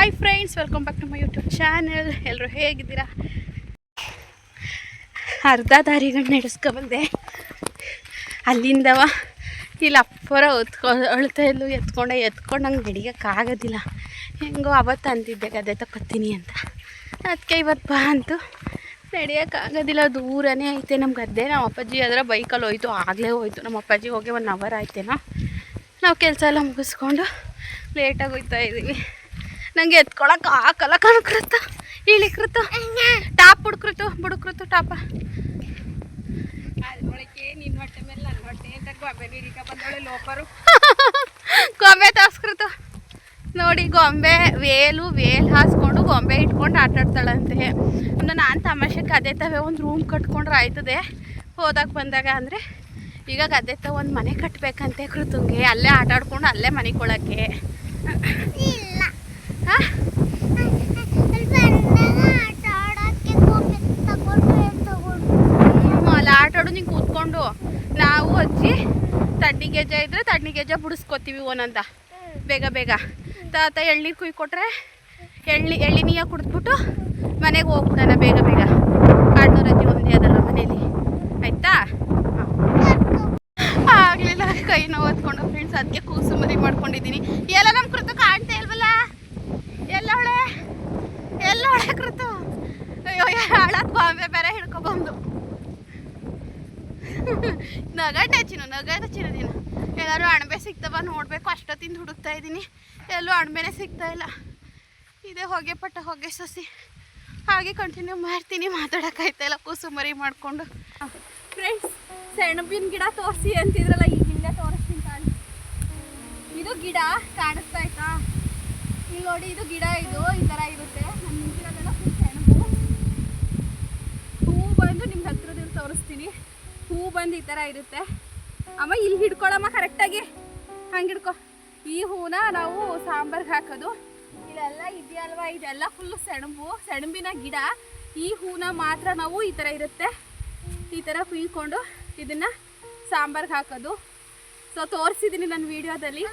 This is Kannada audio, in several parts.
Hi friends welcome back to my YouTube channel ಎಲ್ಲರೂ ಹೇಗಿದ್ದೀರಾ? ಅರ್ಧ ದಾರಿಗಳು ನಡೆಸ್ಕೊಬಂದೆ ಅಲ್ಲಿಂದವ ಇಲ್ಲಿ ಅಪ್ಪರ ಹೊತ್ಕೊ ಅಳ್ತಾ ಇದ್ಲು, ಎತ್ಕೊಂಡೆ, ಎತ್ಕೊಂಡು ನಂಗೆ ನಡಿಯೋಕ್ಕಾಗೋದಿಲ್ಲ ಹೆಂಗೋ ಅವತ್ತು ಅಂತಿದ್ದೆ ಗದ್ದೆ ತಕ್ಕೊತೀನಿ ಅಂತ. ಅದಕ್ಕೆ ಇವತ್ತು ಬಾ ಅಂತು. ನಡೆಯೋಕ್ಕಾಗೋದಿಲ್ಲ ದೂರನೇ ಐತೆ ನಮ್ಮ ಗದ್ದೆ. ನಮ್ಮ ಅಪ್ಪಾಜಿ ಆದರೆ ಬೈಕಲ್ಲಿ ಹೋಯ್ತು, ಆಗಲೇ ಹೋಯ್ತು. ನಮ್ಮ ಅಪ್ಪಾಜಿ ಹೋಗಿ ಒನ್ ಅವರ್ ಆಯ್ತೇನೋ. ನಾವು ಕೆಲಸ ಎಲ್ಲ ಮುಗಿಸ್ಕೊಂಡು ಲೇಟಾಗಿ ಹೋಗ್ತಾ ಇದ್ದೀವಿ ನಂಗೆ ಎತ್ಕೊಳಕ್ಕೆ ಹಾಕಲ್ಲ ಕಣಕೃತ ಇಳಿಕೃತ ಟಾಪ್ ಹುಡ್ಕೃತು ಬುಡುಕೃತು ಟಾಪ. ಗೊಂಬೆ ತಾಸ್ಕೃತು ನೋಡಿ ಗೊಂಬೆ ವೇಲು ವೇಲ್ ಹಾಸ್ಕೊಂಡು ಗೊಂಬೆ ಇಟ್ಕೊಂಡು ಆಟ ಆಡ್ತಾಳಂತೆ ಅಂದ್ರೆ ನಾನು ತಮಾಷೆ ಗದ್ದೆ ತವೆ ಒಂದು ರೂಮ್ ಕಟ್ಕೊಂಡ್ರೆ ಆಯ್ತದೆ. ಹೋದಾಗ ಬಂದಾಗ ಅಂದರೆ ಈಗ ತ ಒಂದು ಮನೆ ಕಟ್ಟಬೇಕಂತೆ ಕೃತುಂಗೆ. ಅಲ್ಲೇ ಆಟಾಡ್ಕೊಂಡು ಅಲ್ಲೇ ಮನೆ ಕೊಳಕ್ಕೆ. ಅಲ್ಲಿ, ಆಟ ಆಡೋ, ನೀನು ಕೂತ್ಕೊಂಡು. ನಾವು ಹಚ್ಚಿ ತಡ್ಡಿ ಗೆಜ್ಜೆ ಇದ್ರೆ ತಡ್ಡಿ ಗೆಜ್ಜೆ ಬಿಡಿಸ್ಕೊತೀವಿ ಒಂದೊಂದ ಬೇಗ ಬೇಗ. ತಾತ ಎಳ್ನೀರು ಕುಯ್ಕೊಟ್ರೆ ಎಳ್ಳಿ ಎಳ್ಳಿ ನೀಯ ಕುಡಿದ್ಬಿಟ್ಟು ಮನೆಗೆ ಹೋಗ್ಬಿಡೋಣ, ಬೇಗ ಬೇಗ. ಅಜ್ಜಿ ಒಂದೇ ಅದಲ್ಲ ಮನೇಲಿ. ಆಯ್ತಾ? ಆಗಲಿಲ್ಲ, ಕೈ ನೋವು ಹೊತ್ಕೊಂಡು ಫ್ರೆಂಡ್ಸ್ ಅದಕ್ಕೆ ಕೂಸು ಮರಿ ಮಾಡ್ಕೊಂಡಿದ್ದೀನಿ. ಎಲ್ಲ ನಮ್ಮ ಕೃತ ಕಾಣ್ತಾ ಇಲ್ವಲ್ಲ? ಎಲ್ಲ ಅವಳೆ ಎಲ್ಲ ಅವಳೆ ಕೃತು. ಅಯ್ಯೋ ಹಾಳಾದ್ ಬಾಂಬೆ, ಬೇರೆ ಹಿಡ್ಕೊಬಂದು ನಗಟ ಹಚ್ಚಿನ ನಗಟ ಹಚ್ಚಿನ ನೀನು. ಎಲ್ಲರೂ ಅಣಬೆ ಸಿಗ್ತವ, ನೋಡಬೇಕು, ಅಷ್ಟೊತ್ತಿಂದ ಹುಡುಕ್ತಾ ಇದ್ದೀನಿ. ಎಲ್ಲೂ ಅಣಬೆನೇ ಸಿಗ್ತಾ ಇಲ್ಲ. ಇದೇ, ಹೊಗೆ ಪಟ್ಟ, ಹೊಗೆ ಸಸಿ. ಹಾಗೆ ಕಂಟಿನ್ಯೂ ಮಾಡ್ತೀನಿ, ಮಾತಾಡೋಕ್ಕಾಯ್ತಾ ಇಲ್ಲ, ಕೂಸು ಮರಿ ಮಾಡಿಕೊಂಡು. ಫ್ರೆಂಡ್ಸ್ ಸೆಣಬಿನ ಗಿಡ ತೋರಿಸಿ ಅಂತಿದ್ರಲ್ಲ, ಈ ಹಿಂದೆ ತೋರಿಸ್ತೀನಿ ತಾಳಿ ಇದು ಗಿಡ, ಕಾಣಿಸ್ತಾ ಆಯ್ತಾ ಇಲ್ಲಿ ನೋಡಿ ಇದು ಗಿಡ ಇದು ಈ ಥರ ಇರುತ್ತೆ. ನಾನು ನಿಂತಿರೋದೆಲ್ಲ ಫುಲ್ ಸೆಣಬು ಹೂ ಬಂದು ನಿಮ್ಗೆ ಹತ್ರದಲ್ಲಿ ತೋರಿಸ್ತೀನಿ. ಹೂ ಬಂದು ಈ ಥರ ಇರುತ್ತೆ. ಅಮ್ಮ ಇಲ್ಲಿ ಹಿಡ್ಕೊಳಮ್ಮ ಕರೆಕ್ಟಾಗಿ ಹಂಗೆ ಹಿಡ್ಕೊ. ಈ ಹೂನ ನಾವು ಸಾಂಬಾರ್ಗೆ ಹಾಕೋದು. ಇಲ್ಲೆಲ್ಲ ಇದೆಯಲ್ವಾ? ಇದೆಲ್ಲ ಫುಲ್ಲು ಸೆಣಬು ಸೆಣಬಿನ ಗಿಡ. ಈ ಹೂನ ಮಾತ್ರ ನಾವು ಈ ಥರ ಇರುತ್ತೆ. ಈ ಥರ ಕುಯ್ಕೊಂಡು ಇದನ್ನು ಸಾಂಬಾರ್ಗೆ ಹಾಕೋದು. ಸೊ ತೋರಿಸಿದ್ದೀನಿ ನನ್ನ ವಿಡಿಯೋದಲ್ಲಿ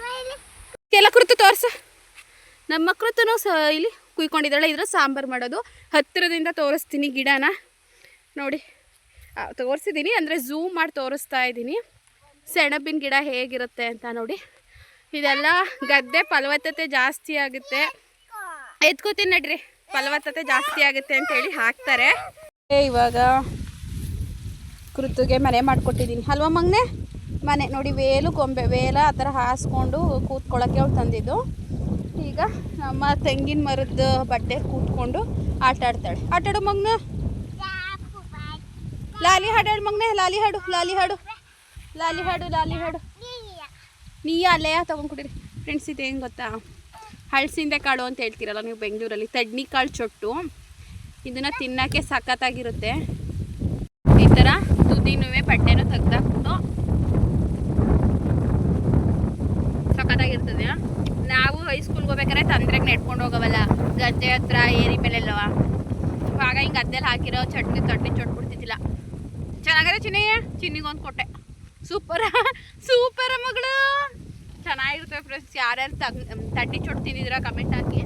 ಎಲ್ಲ ಕುರಿತು ತೋರಿಸು. ನಮ್ಮ ಮಕ್ಕಳು ಸ ಇಲ್ಲಿ ಕುಯ್ಕೊಂಡಿದ್ದಾಳೆ. ಇದ್ರ ಸಾಂಬಾರು ಮಾಡೋದು. ಹತ್ತಿರದಿಂದ ತೋರಿಸ್ತೀನಿ ಗಿಡನ. ನೋಡಿ. ತೋರಿಸಿದ್ದೀನಿ ಅಂದರೆ ಝೂಮ್ ಮಾಡಿ ತೋರಿಸ್ತಾ ಇದ್ದೀನಿ. ಸೆಣಬಿನ ಗಿಡ ಹೇಗಿರುತ್ತೆ ಅಂತ ನೋಡಿ. ಇದೆಲ್ಲ ಗದ್ದೆ ಫಲವತ್ತತೆ ಜಾಸ್ತಿ ಆಗುತ್ತೆ. ಎತ್ಕೋತೀನಿ ನಡ್ರಿ. ಫಲವತ್ತತೆ ಜಾಸ್ತಿ ಆಗುತ್ತೆ ಅಂತೇಳಿ ಹಾಕ್ತಾರೆ. ಏ, ಇವಾಗ ಕೃತುಗೆ ಮನೆ ಮಾಡಿಕೊಟ್ಟಿದ್ದೀನಿ. ಅಲ್ವಾ ಮಗನೇ? ಮನೆ ನೋಡಿ ವೇಲು ಗೊಂಬೆ ವೇಲ ಆ ಥರ ಹಾಸ್ಕೊಂಡು ಕೂತ್ಕೊಳ್ಳೋಕ್ಕೆ ಅವ್ರು ತಂದಿದ್ದು. ಈಗ ನಮ್ಮ ತೆಂಗಿನ ಮರದ ಬಟ್ಟೆ ಕೂತ್ಕೊಂಡು ಆಟ ಆಡ್ತಾಳೆ. ಆಟ ಆಡು ಮಗ್ನ. ಲಾಲಿ ಹಾಡು ಹೇಳು ಮಗ್ನೆ, ಲಾಲಿ ಹಾಡು ಲಾಲಿ ಹಾಡು. ಲಾಲಿ ಹಾಡು ಲಾಲಿ ಹಾಡು. ನೀ ಅಲ್ಲೇ ತಗೊಂಡು ಕುಡೀರಿ. ಫ್ರೆಂಡ್ಸ್ ಇದು ಹೆಂಗೆ ಗೊತ್ತಾ? ಹಳಸಿಂದೆ ಕಾಳು ಅಂತ ಹೇಳ್ತೀರಲ್ಲ ನೀವು ಬೆಂಗಳೂರಲ್ಲಿ. ತಡ್ನಿ ಕಾಳು ಚೊಟ್ಟು. ಇದನ್ನು ತಿನ್ನೋಕ್ಕೆ ಸಖತ್ತಾಗಿರುತ್ತೆ. ಈ ಥರ ತುದಿನೂ ಬಟ್ಟೆನೂ ತೆಗ್ದಾಕ್ಬಿಟ್ಟು ನೆಡ್ಕೊಂಡು ಹೋಗವಲ್ಲ? ಗದ್ದೆ ಹತ್ರ ಏರಿ ಮೇಲೆಲ್ಲವ? ಆಗ ಹಿಂಗೆ ಗದ್ದೆಲಿ ಹಾಕಿರೋ ಚಟ್ನಿ ತಟ್ಟಿ ಚೊಟ್ಬಿಡ್ತಿದ್ದಿಲ್ಲ. ಚೆನ್ನಾಗಿದೆ ಚಿನ್ನಯ್ಯ ಚಿನ್ನಿಗೊಂದು ಕೊಟ್ಟೆ. ಸೂಪರ ಸೂಪರ ಮಗಳು. ಚೆನ್ನಾಗಿರುತ್ತೆ ಫ್ರೆಂಡ್ಸ್ ಯಾರ್ಯಾರು ತಗ್ ತಟ್ಟಿ ಚೊಟ್ಟು ತಿಂದಿದ್ರ ಕಮೆಂಟ್ ಹಾಕಿ.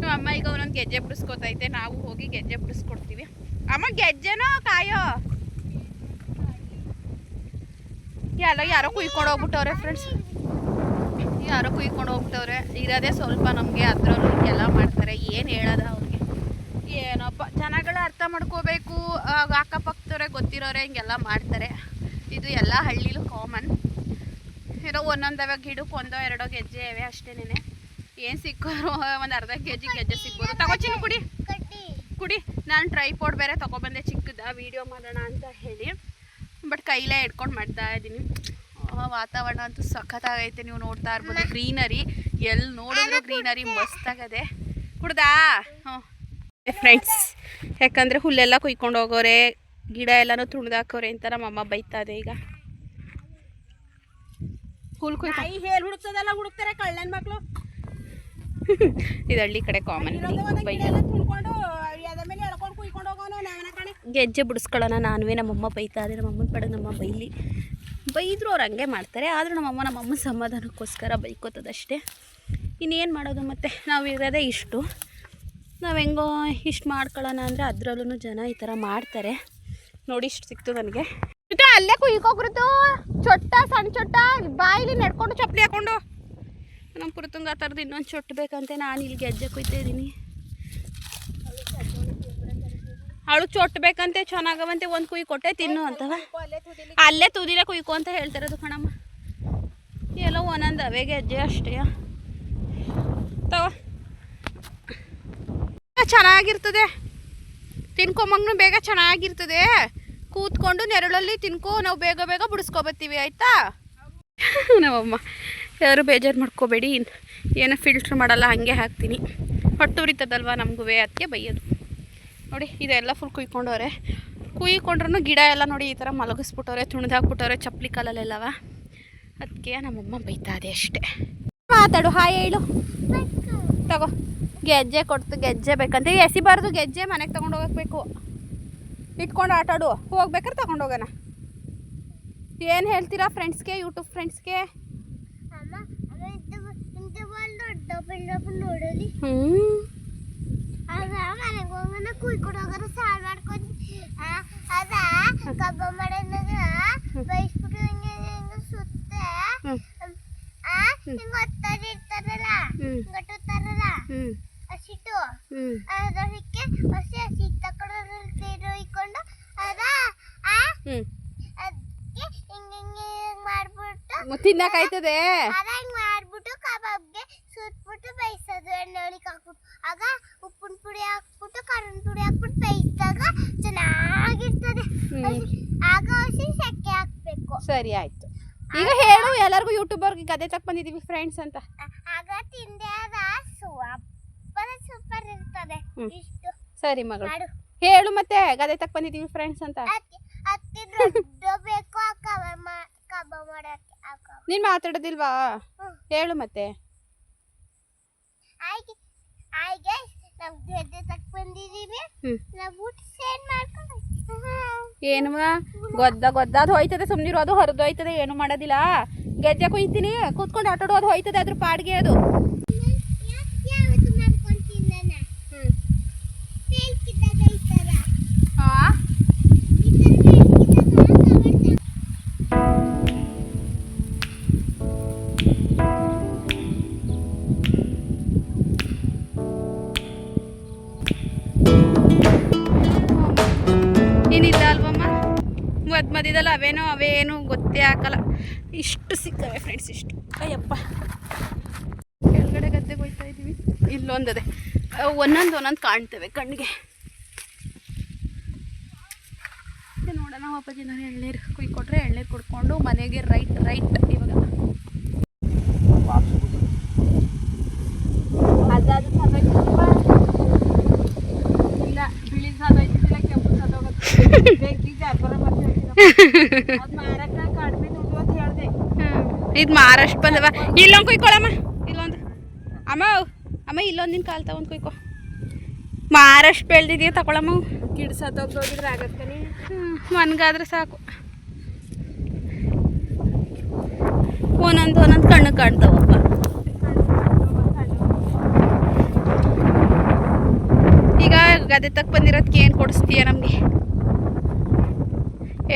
ನಮ್ಮ ಅಮ್ಮ ಈಗ ಒಂದೊಂದು ಗೆಜ್ಜೆ ಬಿಡಿಸ್ಕೊತೈತೆ. ನಾವು ಹೋಗಿ ಗೆಜ್ಜೆ ಬಿಡಿಸ್ಕೊಡ್ತೀವಿ. ಅಮ್ಮ, ಗೆಜ್ಜೆನೋ ಕಾಯೋ? ಎಲ್ಲ ಯಾರೋ ಕುಯ್ಕೊಂಡು ಹೋಗ್ಬಿಟ್ಟವ್ರೆ ಫ್ರೆಂಡ್ಸ್ ಯಾರೋ ಕುಯ್ಕೊಂಡು ಹೋಗ್ತವ್ರೆ. ಇರೋದೇ ಸ್ವಲ್ಪ ನಮಗೆ ಅದರಲ್ಲೂ ಎಲ್ಲ ಮಾಡ್ತಾರೆ. ಏನು ಹೇಳೋದ ಅವ್ರಿಗೆ? ಏನಪ್ಪ, ಜನಗಳ ಅರ್ಥ ಮಾಡ್ಕೋಬೇಕು. ಅಕ್ಕಪಕ್ಕದವ್ರೆ ಗೊತ್ತಿರೋರೆ, ಹಿಂಗೆಲ್ಲ ಮಾಡ್ತಾರೆ. ಇದು ಎಲ್ಲ ಹಳ್ಳಿಲೂ ಕಾಮನ್ ಇರೋ ಒಂದೊಂದವ ಗಿಡಕ್ಕೆ ಒಂದೋ ಎರಡೋ ಗೆಜ್ಜೆ ಇವೆ ಅಷ್ಟೇನೆ ಏನು ಸಿಕ್ಕೋರು? ಒಂದು ಅರ್ಧ ಕೆ ಜಿ ಗೆಜ್ಜೆ ಸಿಕ್ಕೋರು. ತಗೋಚಿನ ಕುಡಿ. ಕುಡಿ. ನಾನು ಟ್ರೈಪೋರ್ಡ್ ಬೇರೆ ತೊಗೊಬಂದೆ ಚಿಕ್ಕದ ವೀಡಿಯೋ ಮಾಡೋಣ ಅಂತ ಹೇಳಿ. ಬಟ್ ಕೈಲೇ ಹಿಡ್ಕೊಂಡು ಮಾಡ್ತಾ ಇದ್ದೀನಿ ವಾತಾವರಣ ಅಂತೂ ಸಖತ್ತಾಗೈತೆ ನೀವು ನೋಡ್ತಾ ಇರ್ಬೋದು. ಗ್ರೀನರಿ ಎಲ್ಲಿ ನೋಡಿದ್ರು ಗ್ರೀನರಿ ಮಸ್ತಾಗದೆ. ಕುಡ್ದಾ? ಹ್ಞೂ ಫ್ರೆಂಡ್ಸ್ ಯಾಕಂದರೆ ಹುಲ್ಲೆಲ್ಲ ಕುಯ್ಕೊಂಡು ಹೋಗೋರೆ ಗಿಡ ಎಲ್ಲನೂ ತುಣ್ದಾಕೋರೆ ಅಂತ ನಮ್ಮಮ್ಮ ಬೈತಾ ಇದೆ ಈಗ. ಹುಲ್ ಹೇರ್ ಹುಡುಕ್ತದಲ್ಲ ಹುಡುಕ್ತಾರೆ ಕಳ್ಳನ ಮಕ್ಕಳು ಇದು ಹಳ್ಳಿ ಕಡೆ ಕಾಮನ್ ಗೆಜ್ಜೆ ಬಿಡಿಸ್ಕೊಳ್ಳೋಣ ನಾನುವೇ ನಮ್ಮಮ್ಮ ಬೈತಾ ಇದೆ ನಮ್ಮಮ್ಮನ ಪಡೆ ನಮ್ಮ ಬೈಲಿ. ಬೈದ್ರು ಅವ್ರು ಹಂಗೆ ಮಾಡ್ತಾರೆ ಆದರೂ ನಮ್ಮಮ್ಮ ನಮ್ಮಮ್ಮ ಸಮಾಧಾನಕ್ಕೋಸ್ಕರ ಬೈಕೋತದಷ್ಟೇ. ಇನ್ನೇನು ಮಾಡೋದು ಮತ್ತು? ನಾವು ಇರೋದೇ ಇಷ್ಟು. ನಾವು ಹೆಂಗೋ ಇಷ್ಟು ಮಾಡ್ಕೊಳ್ಳೋಣ ಅಂದರೆ ಅದರಲ್ಲೂ ಜನ ಈ ಥರ ಮಾಡ್ತಾರೆ. ನೋಡಿ ಇಷ್ಟು ಸಿಕ್ತು ನನಗೆ. ಅಲ್ಲೇ ಕುಯ್ಕೋಗ್ರತು ಚೊಟ್ಟ ಸಣ್ಣ ಚೊಟ್ಟ ಬಾಯಿಲಿ ನಡ್ಕೊಂಡು ಚಪ್ಪಲಿ ಹಾಕೊಂಡು. ನಮ್ಮ ಪುರತುಂಗ ಆ ಥರದ್ದು ಇನ್ನೊಂದು ಚೊಟ್ಟು ಬೇಕಂತೆ ನಾನು ಇಲ್ಲಿ ಗೆಜ್ಜೆ ಕುಯ್ತಾ ಇದ್ದೀನಿ ಅವಳು ಚೊಟ್ಬೇಕಂತೆ, ಚೆನ್ನಾಗವಂತೆ ಒಂದು ಕುಯ್ ಕೊಟ್ಟೆ, ತಿನ್ನು ಅಂತವ. ಅಲ್ಲೇ ತುದಿಲೆ ಕುಯ್ಕೊ ಅಂತ ಹೇಳ್ತಿರೋದು ಕಣಮ್ಮ. ಎಲ್ಲ ಒಂದೊಂದು ಅವೇಗೆ ಅಜ್ಜೆ ಅಷ್ಟೇ. ಚೆನ್ನಾಗಿರ್ತದೆ. ತಿನ್ಕೊಂಬಂಗ್ನು ಬೇಗ ಚೆನ್ನಾಗಿರ್ತದೆ. ಕೂತ್ಕೊಂಡು ನೆರಳಲ್ಲಿ ತಿನ್ಕೋ, ನಾವು ಬೇಗ ಬೇಗ ಬಿಡಿಸ್ಕೊಬತ್ತೀವಿ, ಆಯಿತಾ? ನಾವಮ್ಮ, ಯಾರು ಬೇಜಾರು ಮಾಡ್ಕೋಬೇಡಿ. ಏನೋ ಫಿಲ್ಟ್ರ್ ಮಾಡಲ್ಲ, ಹಾಗೆ ಹಾಕ್ತೀನಿ. ಹೊಟ್ಟು ಉರಿತದಲ್ವ ನಮಗೂ ಅದಕ್ಕೆ ಬೈಯೋದು. ನೋಡಿ ಇದೆಲ್ಲ ಫುಲ್ ಕುಯ್ಕೊಂಡವ್ರೆ. ಕುಯ್ಕೊಂಡ್ರೂ ಗಿಡ ಎಲ್ಲ ನೋಡಿ ಈ ಥರ ಮಲಗಿಸ್ಬಿಟ್ಟವ್ರೆ ತುಣಿದಾಕ್ಬಿಟ್ಟವ್ರೆ ಚಪ್ಪಲಿ ಕಾಲಲ್ಲೆಲ್ಲವ. ಅದಕ್ಕೆ ನಮ್ಮಮ್ಮ ಬೈತಾ ಇದೆ ಅಷ್ಟೇ. ಮಾತಾಡು ಹಾಯ್ ಹೇಳು. ತಗೋ ಗೆಜ್ಜೆ ಕೊಡ್ತು ಗೆಜ್ಜೆ ಬೇಕಂತ ಎಸಿಬಾರ್ದು ಗೆಜ್ಜೆ ಮನೆಗೆ ತೊಗೊಂಡು ಹೋಗಬೇಕು ಇಟ್ಕೊಂಡು ಆಟಾಡು ಹೋಗ್ಬೇಕಾದ್ರೆ ತಗೊಂಡು ಹೋಗೋಣ. ಏನು ಹೇಳ್ತೀರಾ ಫ್ರೆಂಡ್ಸ್ಗೆ ಯೂಟ್ಯೂಬ್ ಫ್ರೆಂಡ್ಸ್ಗೆ ಹ್ಞೂ ಮನೆಗೆ ಹೋಗೋಣ ಕುಯ್ಕೊಂಡು ಹೋಗೋಣ ಸಾಲ್ ಮಾಡ್ಕೊಂಡು ಅದ ಕಬ್ಬ ಮಾಡೋದಾಗ ಬೈಸ್ಬಿಟ್ಟು ಹಿಂಗೆ ಹಿಂಗೆ ಸುತ್ತೆ. ಹಿಂಗೆ ಒತ್ತಾರೆ ಇರ್ತಾರಲ್ಲ. ಗಟ್ಟುತ್ತಾರಲ್ಲ ಹಸಿಟ್ಟು ಅದಕ್ಕೆ ಹಸಿ ಹಸಿ ತಕೊಂಡು ಇಕ್ಕೊಂಡು ಅದ ಅದಕ್ಕೆ ಹಿಂಗೆ ಹಿಂಗೆ ಮಾಡ್ಬಿಟ್ಟು ತಿನ್ನಕ್ಕಾಯ್ತದೆ ಅದ ಹಿಂಗೆ ಮಾಡ್ಬಿಟ್ಟು ಕಬಾಬ್ಗೆ ಸುಟ್ಬಿಟ್ಟು ಬೇಯಿಸೋದು ಎಣ್ಣೆ ಒಳಗೆ ಹಾಕ್ಬಿಟ್ಟು. ಆಗ ಉಪ್ಪಿನ ಪುಡಿ ಹಾಕ್ಬಿಟ್ಟು ಖಾರದ ಪುಡಿ ಹಾಕ್ಬಿಟ್ಟು ಬೇಯಿಸಿದಾಗ ಚೆನ್ನಾಗಿರ್ತದೆ. ಆಗ ಹಸಿ ಸೆಕೆ ಹಾಕ್ಬೇಕು. ಸರಿ ಆಯ್ತು. ಈಗ ಹೇಳು ಎಲ್ಲರಿಗೂ ಯೂಟ್ಯೂಬರ್ಗೆ ಗದೆ ತಕ್ಕ ಬಂದಿದ್ದೀವಿ ಫ್ರೆಂಡ್ಸ್ ಅಂತ. ಆಗ ತಿಂದೆ ಅದ ಸೂಪರ್ ಸೂಪರ್ ಇರ್ತದೆ. ಇಷ್ಟು. ಸರಿ ಮಗಳು. ಹೇಳು ಮತ್ತೆ ಗದೆ ತಕ್ಕ ಬಂದಿದೀವಿ ಫ್ರೆಂಡ್ಸ್ ಅಂತ. ಅತ್ತಿ ದೊಡ್ಡ ಬೇಕು ಕಬಾಬ್ ಮಾಡಕ್ಕೆ ನೀನು ಮಾತಾಡೋದಿಲ್ವಾ? ಹೇಳು ಮತ್ತೆ. ಆಯ್ಕೆ ನಾವು ಗೆದ್ದೆ ತಕ್ಕ ಬಂದಿದ್ದೀವಿ ನಾವು ಊಟ ಸೇರ್ ಮಾಡ್ಕೊಂಡು ಏನು ಗೊದ್ದ ಗೊದ್ದ ಅದು ಹೋಯ್ತದೆ ಸುಮ್ಮನಿರು ಅದು ಹೊರದು ಹೋಯ್ತದೆ ಏನು ಮಾಡೋದಿಲ್ಲ. ಗೆಜ್ಜೆ ಕುಯ್ತೀನಿ ಕೂತ್ಕೊಂಡು ಆಟಾಡೋದು ಹೋಯ್ತದೆ ಅದ್ರ ಪಾಡಿಗೆ ಅದು. ಹಾಂ ಮಧ್ಯದಲ್ಲಿ ಅವೇನೋ ಅವೇನು ಗೊತ್ತೇ ಹಾಕಲ್ಲ. ಇಷ್ಟು ಸಿಕ್ಕವೆ ಫ್ರೆಂಡ್ಸ್ ಇಷ್ಟು. ಅಯ್ಯಪ್ಪ. ಕೆಳಗಡೆ ಗದ್ದೆ ಹೋಗ್ತಾ ಇದ್ದೀವಿ. ಇಲ್ಲೊಂದದೆ. ಒಂದೊಂದು ಒಂದೊಂದು ಕಾಣ್ತವೆ ಕಣ್ಣಿಗೆ ನೋಡೋಣ ಅಪ್ಪಾಜಿ ನಾನು ಎಳ್ನೀರು ಕುಯ್ಕೊಟ್ರೆ ಎಳ್ನೀರು ಕುಡ್ಕೊಂಡು ಮನೆಗೆ ರೈಟ್ ರೈಟ್ ಇವಾಗ. ಅದಾದ. ಇಲ್ಲ, ಬಿಳಿ ಸಾದೋಯ್ತಿಲ್ಲ ಕೆಂಪು ಸಾದೋಗತ್ತೆ ಇದು ಮಹಾರಾಷ್ಟ್ರ ಬಂದವ. ಇಲ್ಲೊಂದು ಕುಯ್ಕೊಳಮ್ಮ ಇಲ್ಲೊಂದು. ಅಮ್ಮ ಅಮ್ಮ ಇಲ್ಲೊಂದು ನಿನ್ ಕಾಲ್ ತಗೊಂಡು ಕುಯ್ಕೊ. ಮಹಾರಾಷ್ಟ್ರ ಬೆಳ್ದಿದೆಯಾ ತಗೊಳಮ್ಮ ಗಿಡ ಆಗತ್ತೆ ಮನ್ಗಾದ್ರೆ ಸಾಕು. ಒಂದೊಂದು ಒಂದೊಂದು ಕಣ್ಣು ಕಾಣ್ತಾವಪ್ಪ. ಈಗ ಗದೆ ತಕ್ಕ ಬಂದಿರೋದಕ್ಕೆ ಏನು ಕೊಡಿಸ್ತೀಯ ನಮಗೆ?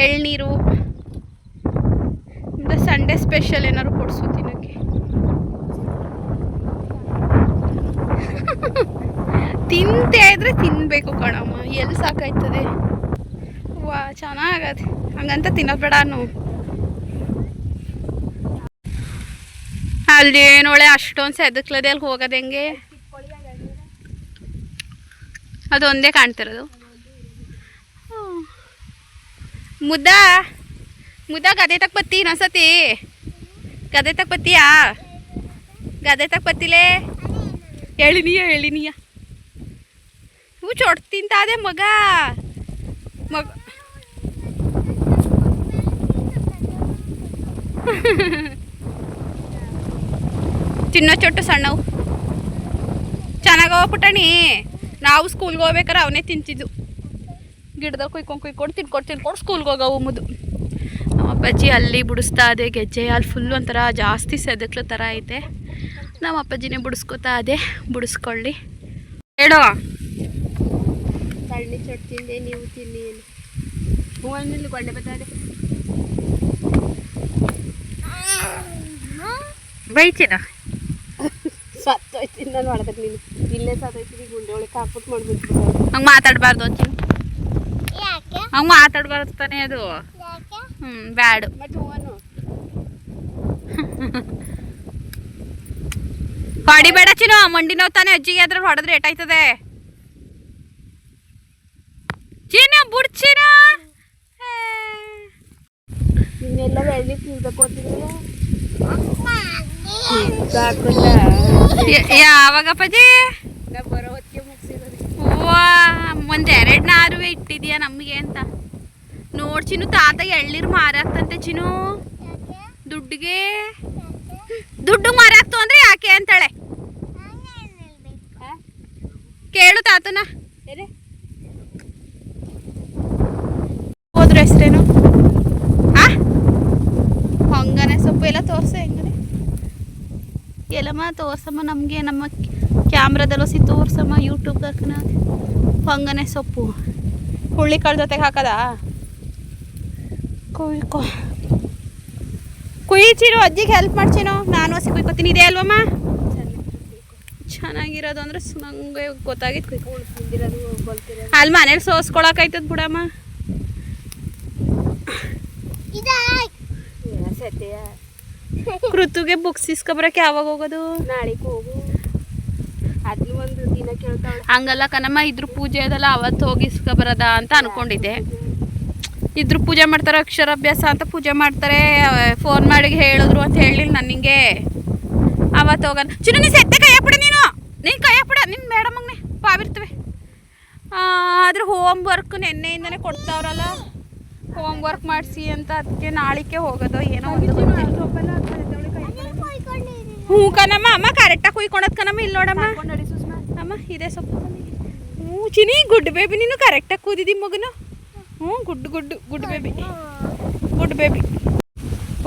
ಎಳ್ನೀರು ಸಂಡೇ ಸ್ಪೆಷಲ್ ಏನಾದ್ರು ಕೊಡಿಸು ತಿನ್ನೋಕ್ಕೆ. ತಿಂತೆ ಇದ್ರೆ ತಿನ್ನಬೇಕು ಕಣಮ್ಮ, ಎಲ್ಲಿ ಸಾಕಾಯ್ತದೆ? ವಾ, ಚೆನ್ನಾಗದೆ, ಹಂಗಂತ ತಿನ್ನೋದು ಬೇಡ ನಾವು ಅಲ್ಲಿ ಏನೋಳೆ ಅಷ್ಟೊಂದು ಸೆದಕ್ಲದೆ ಅಲ್ಲಿ ಹೋಗೋದು ಹೆಂಗೆ? ಅದೊಂದೇ ಕಾಣ್ತಿರೋದು ಹ್ಮ್. ಮುದ್ದ. ಮುದ್ದಾ ಗದೆ ತಕ್ಕ ಬತ್ತಿ ಇನ್ನೊಂದ್ಸತಿ ಗದೆ ತಕ್ಕ ಬತ್ತೀಯಾ? ಗದೆ ತಕ್ಕ ಬತ್ತಿಲೇ? ಎಳಿನೀಯ ಎಳಿನೀಯ. ಹೂ, ಚೊಟ್ ತಿಂತಾದೆ ಮಗ. ಮಗ. ತಿನ್ನೋ ಚೊಟ್ಟು ಸಣ್ಣವು. ಚೆನ್ನಾಗವ ಪುಟಾಣಿ ನಾವು ಸ್ಕೂಲ್ಗೆ ಹೋಗ್ಬೇಕಾರೆ ಅವನೇ ತಿಂತಿದ್ದು. ಗಿಡದಲ್ಲಿ ಕುಯ್ಕೊಂಡು ಕುಯ್ಕೊಂಡು ತಿನ್ಕೊಂಡು ತಿನ್ಕೊಂಡು ಸ್ಕೂಲ್ಗೆ ಹೋಗವು ಮುದು. ನಮ್ಮ ಅಪ್ಪಾಜಿ ಅಲ್ಲಿ ಬಿಡಿಸ್ತಾ ಇದೆ ಗೆಜ್ಜೆ ಅಲ್ಲಿ ಫುಲ್ ಒಂಥರ ಜಾಸ್ತಿ ಸೆದಕ್ಲ ಥರ ಐತೆ. ನಮ್ಮ ಅಪ್ಪಾಜಿನೇ ಬುಡಿಸ್ಕೊತಾ ಅದೇ ಬಿಡಿಸ್ಕೊಳ್ಳಿ. ಹೇಳೋ? ತಣ್ಣಿ ಚೊಟ್ಟು ತಿಂದೆ ನೀವು ತಿನ್ನಿ ಏನು? ಹೂವನ್ನಿಲ್ಲಿ ಗೊಂಡೆ ಬತ್ತದೆ ಬೈತಿನ ಸತ್ತೋಯ್ತೀನಿ ನಾನು ಹೊಡೆದ್ರೆ ನೀನು? ಇಲ್ಲೇ ಸತ್ತೋಯ್ತೀನಿ ಗುಂಡೆ ಒಳಗೆ ಕಾಕ್ಬಿಟ್ಟು ಮಾಡ್ಬಿಟ್ಟು ಹಂಗೆ ಮಾತಾಡಬಾರ್ದು ಅಂತೀನಿ ಹಂಗೆ ಮಾತಾಡ್ ತಾನೇ ಅದು. ಯಾಕೆ? ಹ್ಞೂ ಬ್ಯಾಡು. ಹೊಡಿಬೇಡ ಚಿನ್ನು ಮಂಡಿ ನೋವು ತಾನೇ ಅಜ್ಜಿಗೆ ಅದ್ರ ಹೊಡೆದ್ರೆ ಏಟಾಯ್ತದೆ ಚೀನ ಬುಡ್ಚಿನ ಇನ್ನೆಲ್ಲ ಎಲ್ಲಿ ಅಂತಿದ್ರೆ ಯಾವಾಗ ಬರೋ ಹೊತ್ತಿಗೆ ಮುಗಿಸಿರೋದು. ವಾ ಒಂದ್ ಎರಡ್ ನಾರು ಇಟ್ಟಿದ್ಯಾ ನಮಗೆ ಅಂತ? ನೋಡ್ ಚಿನ್ನು ತಾತ ಎಳ್ಳಿರು ಮಾರಾಕ್ತಂತೆ ಚಿನ್ನು. ದುಡ್ಡಿಗೆ? ದುಡ್ಡು ಮಾರಾಕ್ತು ಅಂದ್ರೆ ಯಾಕೆ ಅಂತಾಳೆ? ಕೇಳು ತಾತನ. ಹೋದ್ರ ಹೆಸ್ರೇನು? ಆ? ಹೊಂಗನೆ ಸೊಪ್ಪು ಎಲ್ಲ ತೋರ್ಸ ಹೆಂಗನೆ. ಎಲ್ಲಮ್ಮ ತೋರ್ಸಮ್ಮ ನಮಗೆ ನಮ್ಮ ಕ್ಯಾಮ್ರಾದಲ್ಲಿ ಹೊಸಿ ತೋರ್ಸಮ್ಮ ಯೂಟ್ಯೂಬ್ದಾಗ ಹಂಗನೆ ಸೊಪ್ಪು. ಹುಳ್ಳಿ ಕಾಳು ಜೊತೆಗೆ ಹಾಕದ? ಕುಯ್ಕೊ ಕುಯ್ಚಿರು ಅಜ್ಜಿಗೆ ಹೆಲ್ಪ್ ಮಾಡ್ತೀನೋ ನಾನು ಹೊಸಿ ಕುಯ್ಕೋತೀನಿ. ಇದೆ ಅಲ್ವಮ್ಮ? ಚೆನ್ನಾಗಿರೋದು ಅಂದ್ರೆ ಸ್- ನಂಗೆ ಗೊತ್ತಾಗಿತ್ತು ಕುಯ್ಕೊ. ಅಲ್ಲಿ ಮನೇಲಿ ಸೋಸ್ಕೊಳಕಾಯ್ತದ ಬಿಡಮ್ಮ. ಕೃತುಗೆ ಬುಕ್ಸ್ ಇಸ್ಕೊಬರಕ್ಕೆ ಯಾವಾಗ ಹೋಗೋದು? ನಾಳೆಗೆ ಹೋಗು ಹಂಗಲ್ಲ ಕನಮ್ಮ ಇದ್ರ ಪೂಜೆ ಅದಲ್ಲ ಅವತ್ತು ಹೋಗಿ ಇಸ್ಕೊಬರದ ಅಂತ ಅನ್ಕೊಂಡಿದ್ದೆ. ಇದ್ರ ಪೂಜೆ ಮಾಡ್ತಾರೆ ಅಕ್ಷರಾಭ್ಯಾಸ ಅಂತ ಪೂಜೆ ಮಾಡ್ತಾರೆ ಫೋನ್ ಮಾಡಿ ಹೇಳಿದ್ರು ಅಂತ ಹೇಳಿಲ್ಲ ನನಗೆ ಅವತ್ತು ಹೋಗೋಣ ಚಿನ್ನ, ನೀ ಸೆತ್ತೆ ಕೈ ಹಾಕ್ಬಿಡ ನೀನು. ನೀನು ಕೈ ಹಾಕ್ಬಿಡ ನಿನ್ನ ಮೇಡಮಂಗೆ ಪಾವಿರ್ತವೆ ಆದ್ರೆ ಹೋಮ್ ವರ್ಕ್ ನೆನ್ನೆಯಿಂದನೇ ಕೊಡ್ತಾವ್ರಲ್ಲ. ಹೋಮ್ ವರ್ಕ್ ಮಾಡಿಸಿ ಅಂತ ಅದಕ್ಕೆ ನಾಳಿಕೆ ಹೋಗೋದು ಏನೋ ಹ್ಞೂ ಕಣಮ್ಮ, ಅಮ್ಮ ಕರೆಕ್ಟಾಗಿ ಕುಯ್ಕೊಳದ್ ಕಣಮ್ಮ ಇಲ್ಲ ನೋಡಮ್ಮ. ಅಮ್ಮ, ಇದೆ ಸೊಪ್ಪು ಹ್ಞೂ ಚಿನಿ ಗುಡ್ ಬೇಬಿ ನೀನು ಕರೆಕ್ಟಾಗಿ ಕೂದಿದಿ ಮಗನು. ಹ್ಞೂ, good good good baby good baby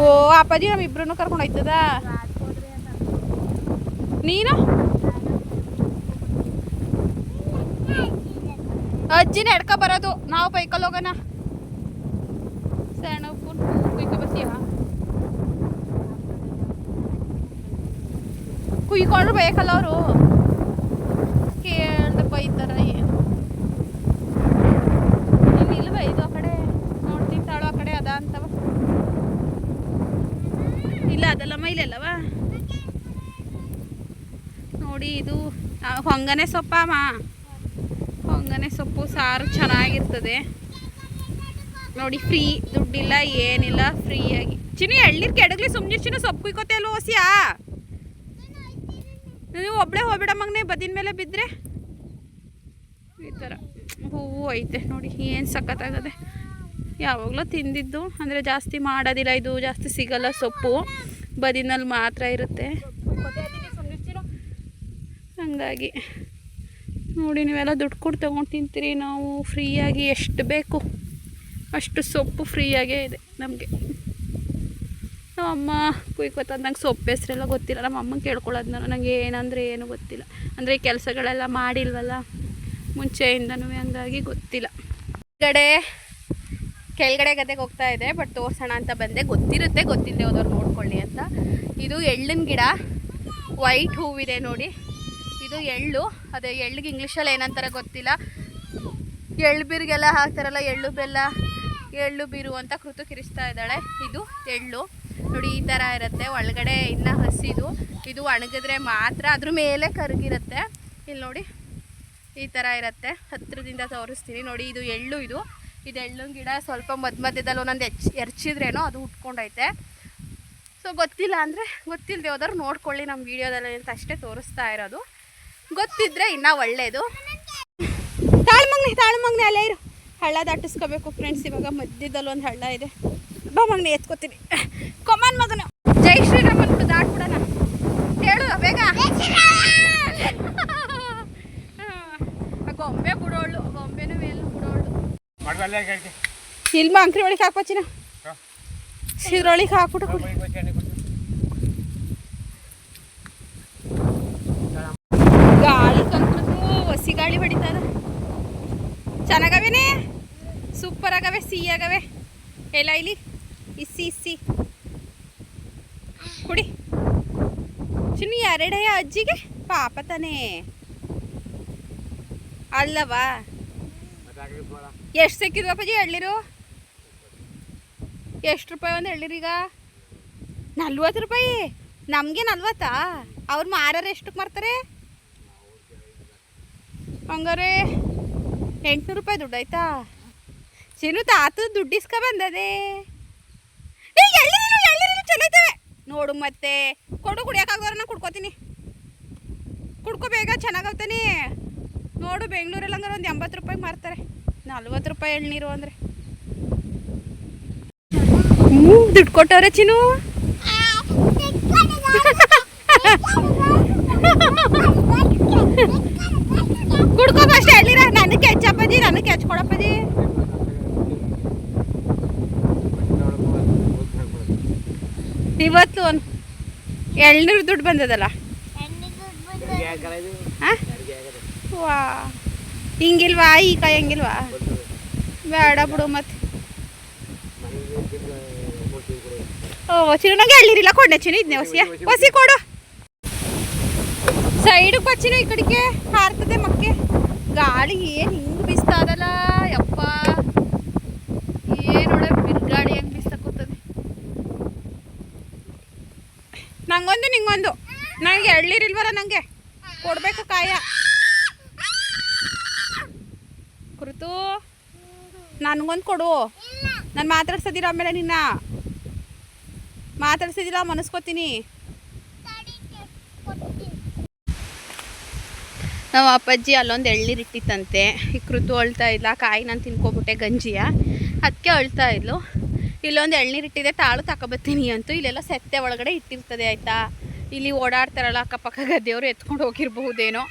ಓ, ಅಪ್ಪಾಜಿ ನಮ್ಮಿಬ್ರು ಕರ್ಕೊಂಡು ಹೋಯ್ತದ? ನೀನು? ಅಜ್ಜಿ ನಡ್ಕ ಬರೋದು. ನಾವು ಬೈಕಲ್ಲಿ ಹೋಗೋಣ. ಸಣ್ಣ ಕುಯ್ಕೊ ಬರ್ತೀವ ಕುಯ್ಕೊಂಡ್ರು ಬೇಕಲ್ಲ ಅವರು. ಕೇಳ್ದೆ ಬೈತಾರ ಏನು? ನೀನು ಇಲ್ವ ಇದು ಆ ಕಡೆ? ನೋಡ್ತೀನಿ ತಾಳು ಆ ಕಡೆ ಅದ ಅಂತವ ಇಲ್ಲ, ಅದಲ್ಲ ಇಲ್ಲಲ್ಲವ ನೋಡಿ ಇದು ಹೊಂಗನೆ ಸೊಪ್ಪಮ್ಮ ಹೊಂಗನೆ ಸೊಪ್ಪು ಸಾರು ಚೆನ್ನಾಗಿರ್ತದೆ. ನೋಡಿ, ಫ್ರೀ, ದುಡ್ಡಿಲ್ಲ, ಏನಿಲ್ಲ, ಫ್ರೀಯಾಗಿ. ಚಿನ್ನಿ, ಎಳ್ನೀರು ಕೆಡಗ್ಲಿ ಸುಮ್ಮನೆ ಚಿನ್ನ ಸೊಪ್ಪು ಕುಯ್ಕೋತೆ ಅಲ್ವ ಓಸಿಯಾ ನೀವು ಒಬ್ಬಳೇ ಹೋಗ್ಬೇಡ ಮಗನೇ ಬದಿನ ಮೇಲೆ ಬಿದ್ದರೆ ಈ ಥರ ಹೂವು ಐತೆ ನೋಡಿ, ಏನು ಸಖತ್ತಾಗದೆ. ಯಾವಾಗಲೂ ತಿಂದಿದ್ದು, ಅಂದರೆ ಜಾಸ್ತಿ ಮಾಡೋದಿಲ್ಲ ಇದು, ಜಾಸ್ತಿ ಸಿಗಲ್ಲ ಸೊಪ್ಪು. ಬದಿನಲ್ಲಿ ಮಾತ್ರ ಇರುತ್ತೆ. ಹಂಗಾಗಿ. ನೋಡಿ, ನೀವೆಲ್ಲ ದುಡ್ಡು ಕೊಟ್ಟು ತೊಗೊಂಡು ತಿಂತೀರಿ. ನಾವು ಫ್ರೀಯಾಗಿ ಎಷ್ಟು ಬೇಕು, ಅಷ್ಟು ಸೊಪ್ಪು ಫ್ರೀಯಾಗೇ ಇದೆ ನಮಗೆ. ನಮ್ಮಮ್ಮ ಕೊತ್ತದ ನಂಗೆ ಸೊಪ್ಪು ಹೆಸ್ರೆಲ್ಲ ಗೊತ್ತಿಲ್ಲ. ನಮ್ಮ ಅಮ್ಮಂಗೆ ಕೇಳ್ಕೊಳ್ಳೋದು ನಾನು. ನನಗೆ ಏನಂದರೆ ಏನು ಗೊತ್ತಿಲ್ಲ. ಅಂದರೆ ಕೆಲಸಗಳೆಲ್ಲ ಮಾಡಿಲ್ವಲ್ಲ, ಮುಂಚೆಯಿಂದನೂ ಹಂಗಾಗಿ ಗೊತ್ತಿಲ್ಲ. ಕಡೆ ಕೆಳಗಡೆ ಗದ್ದೆಗೆ ಹೋಗ್ತಾ ಇದೆ, ಬಟ್ ತೋರ್ಸೋಣ ಅಂತ ಬಂದೆ. ಗೊತ್ತಿರುತ್ತೆ ಗೊತ್ತಿಲ್ಲದೆ ಹೋದವ್ರು ನೋಡ್ಕೊಳ್ಳಿ ಅಂತ. ಇದು ಎಳ್ಳಿನ ಗಿಡ. ವೈಟ್ ಹೂವಿದೆ ನೋಡಿ. ಇದು ಎಳ್ಳು. ಅದೇ ಎಳ್ಳಿಗೆ ಇಂಗ್ಲೀಷಲ್ಲಿ ಏನಂತಾರೆ ಗೊತ್ತಿಲ್ಲ. ಎಳ್ಳು ಬೀರಿಗೆಲ್ಲ ಹಾಕ್ತಾರಲ್ಲ, ಎಳ್ಳು ಬೆಲ್ಲ, ಎಳ್ಳು ಬೀರು ಅಂತ ಕೃತು ಕಿರಿಸ್ತಾ ಇದ್ದಾಳೆ. ಇದು ಎಳ್ಳು. ನೋಡಿ, ಈ ಥರ ಇರುತ್ತೆ. ಒಳಗಡೆ ಇನ್ನು ಹಸಿದು, ಇದು ಒಣಗಿದ್ರೆ ಮಾತ್ರ ಅದ್ರ ಮೇಲೆ ಕರಗಿರುತ್ತೆ. ಇಲ್ಲಿ ನೋಡಿ, ಈ ಥರ ಇರುತ್ತೆ. ಹತ್ತಿರದಿಂದ ತೋರಿಸ್ತೀನಿ. ನೋಡಿ, ಇದು ಎಳ್ಳು ಇದು. ಇದು ಎಳ್ಳಿನ ಗಿಡ ಸ್ವಲ್ಪ ಮಧ್ಯ ಮಧ್ಯದಲ್ಲಿ ಒಂದೊಂದು ಎಚ್, ಎರ್ಚಿದ್ರೇನೋ ಅದು ಉಟ್ಕೊಂಡೈತೆ. ಸೊ ಗೊತ್ತಿಲ್ಲ ಅಂದರೆ ಗೊತ್ತಿಲ್ಲದೆ ಹೋದವ್ರು ನೋಡ್ಕೊಳ್ಳಿ ನಮ್ಮ ವೀಡಿಯೋದಲ್ಲಿ ಅಂತ ಅಷ್ಟೇ ತೋರಿಸ್ತಾ ಇರೋದು. ಗೊತ್ತಿದ್ರೆ ಇನ್ನೂ ಒಳ್ಳೆಯದು ತಾಳ್ಮಗ್ನೆ ತಾಳ್ಮಗ್ನೆ, ಅಲ್ಲೇ ಇರು. ಹಳ್ಳ ದಾಟಿಸ್ಕೋಬೇಕು ಫ್ರೆಂಡ್ಸ್ ಇವಾಗ ಮಧ್ಯದಲ್ಲಿ ಒಂದು ಹಳ್ಳ ಇದೆ. ಬಾ ಮಗ್ನೆ ಎತ್ಕೋತೀನಿ. ಕೊಮ್ಮನ್ ಮಗನು. ಜೈ ಶ್ರೀರಾಮ್ ಅಂದ್ಬಿಟ್ಟು ದಾಟ್ಬಿಡೋಣ. ಹೇಳು ಬೇಗ. ಗೊಂಬೆ ಬಿಡೋಳು ಗೊಂಬೆನೂ ಮೇಲು ಬಿಡೋಳು ಇಲ್ಮ ಅಂಕ್ರಿ ಒಳಗೆ ಹಾಕ್ಬಚ್ಚಿನ ಇದ್ರೊಳಗೆ ಹಾಕ್ಬಿಟ್ಟು ಕುಡಿ. ಗಾಳಿ ಕಂಕ್ರದ್ದು ಹಸಿ ಗಾಳಿ ಹೊಡಿತದ ಚೆನ್ನಾಗವೇನೆ? ಸೂಪರ್ ಆಗವೆ ಸಿಹಿ ಆಗವೆ. ಎಲ್ಲ ಇಲ್ಲಿ? ಇಸಿ ಇಸಿ ಕುಡಿ. ಚಿನ್ನಿ ಎರಡೆಯ ಅಜ್ಜಿಗೆ ಪಾಪ ತಾನೇ. ಅಲ್ಲವಾ? ಎಷ್ಟು ಸಿಕ್ಕಿದ್ವ ಅಪ್ಪಾಜಿ ಎಳ್ಳಿರು ಎಷ್ಟು ರೂಪಾಯಿ ಒಂದು ಎಳ್ಳಿರೀಗ ನಲ್ವತ್ತು ರೂಪಾಯಿ? ನಮಗೆ ನಲ್ವತ್ತಾ? ಅವ್ರು ಮಾರ್ಯಾರ ಎಷ್ಟಕ್ಕೆ ಮಾರ್ತಾರೆ? ಹಂಗಾರೆ ಎಂಟುನೂರು ರೂಪಾಯಿ ದುಡ್ಡು ಆಯ್ತಾ ಚಿನ್ನು ತಾತು ದುಡ್ಡು ಇಸ್ಕ ಬಂದದೆ ಏ, ಎಳ್ಳಿರು ಎಳ್ಳಿರು ಚಲೋ ಐತವೆ ನೋಡು ಮತ್ತೆ, ಕೊಡು ಕುಡಿಯೋಕ್ಕಾಗೋರ ನಾನು ಕುಡ್ಕೋತೀನಿ. ಕುಡ್ಕೋ ಬೇಗ, ಚೆನ್ನಾಗವ್ತಾನೆ. ನೋಡು ಬೆಂಗಳೂರಲ್ಲಿ ಅಂದ್ರೆ ಒಂದು ಎಂಬತ್ತು ರೂಪಾಯಿ ಮಾರ್ತಾರೆ. ನಲ್ವತ್ತು ರೂಪಾಯಿ ಎಳ್ನೀರು ಅಂದರೆ. ಹ್ಞೂ ದುಡ್ಡು ಕೊಟ್ಟವ್ರೆ ಚಿನ್ನು. ಕುಡ್ಕೋ ಫಸ್ಟ್ ಎಳ್ನೀರ, ನನಗೆ ಹೆಚ್ಚಪ್ಪದಿ ನನಗೆ ಕೆಚ್ಚ ಇವತ್ತು ಒಂದು ಎಳ್ನೂರು ದುಡ್ಡು ಬಂದದಲ್ಲ? ವಾ. ಹಿಂಗಿಲ್ವಾ? ಈ ಕಾಯಿ ಬೇಡ ಬಿಡು ಮತ್ತೆ ಓ ಚಿನ್ನ ನಂಗೆ ಎಳ್ನೀರಿಲ್ಲ ಕೊಡ್ನೆ ಚಿನ್ನ ಇದನ್ನೇ ಹೊಸಿಯ ಹೊಸಿ ಕೊಡು. ಸೈಡ್ ಬಚ್ಚಿನ ಈ ಕಡೆಗೆ. ಹಾರ್ತದೆ ಮಕ್ಕೆ. ಗಾಳಿ ಏನು ಹಿಂಗೆ ಬಿಸ್ತಾದಲ್ಲ ಏನು ನೋಡ ಬಿರ್ಗಾಳಿ ಹೆಂಗೆ ಬೀಸ್ತಾ ಕೂತದೆ ನಂಗೊಂದು, ನಿಂಗೊಂದು. ನನಗೆ ಎಳ್ಳಿರಿಲ್ವರ ನನಗೆ ಕೊಡ್ಬೇಕು ಕಾಯ. ಕುರಿತು. ನನಗೊಂದು ಕೊಡು. ನಾನು ಮಾತಾಡ್ಸದಿರ ಆಮೇಲೆ ನಿನ್ನ. ಮಾತಾಡ್ಸಿದಿಲ್ಲ, ಮನಸ್ಕೋತೀನಿ. ನಮ್ಮ ಅಪ್ಪಾಜಿ ಅಲ್ಲೊಂದು ಎಳ್ಳಿರಿಟ್ಟಿತ್ತಂತೆ ಈ ಕೃತು ಅಳ್ತಾ ಇಲ್ಲ ಕಾಯಿ ನಾನು ತಿನ್ಕೊಬಿಟ್ಟೆ ಗಂಜಿಯ. ಅದಕ್ಕೆ ಅಳ್ತಾ ಇದ್ಲು. ಇಲ್ಲೊಂದು ಎಳ್ನೀರು ಇಟ್ಟಿದೆ ತಾಳು ಬತ್ತೀನಿ ಅಂತೂ ಇಲ್ಲೆಲ್ಲ ಸೆತ್ತೆ ಒಳಗಡೆ ಇಟ್ಟಿರ್ತದೆ, ಆಯಿತಾ? ಇಲ್ಲಿ ಓಡಾಡ್ತಾರಲ್ಲ ಅಕ್ಕಪಕ್ಕ ಗದ್ದೆಯವರು ಎತ್ಕೊಂಡು ಹೋಗಿರ್ಬಹುದೇನೋ?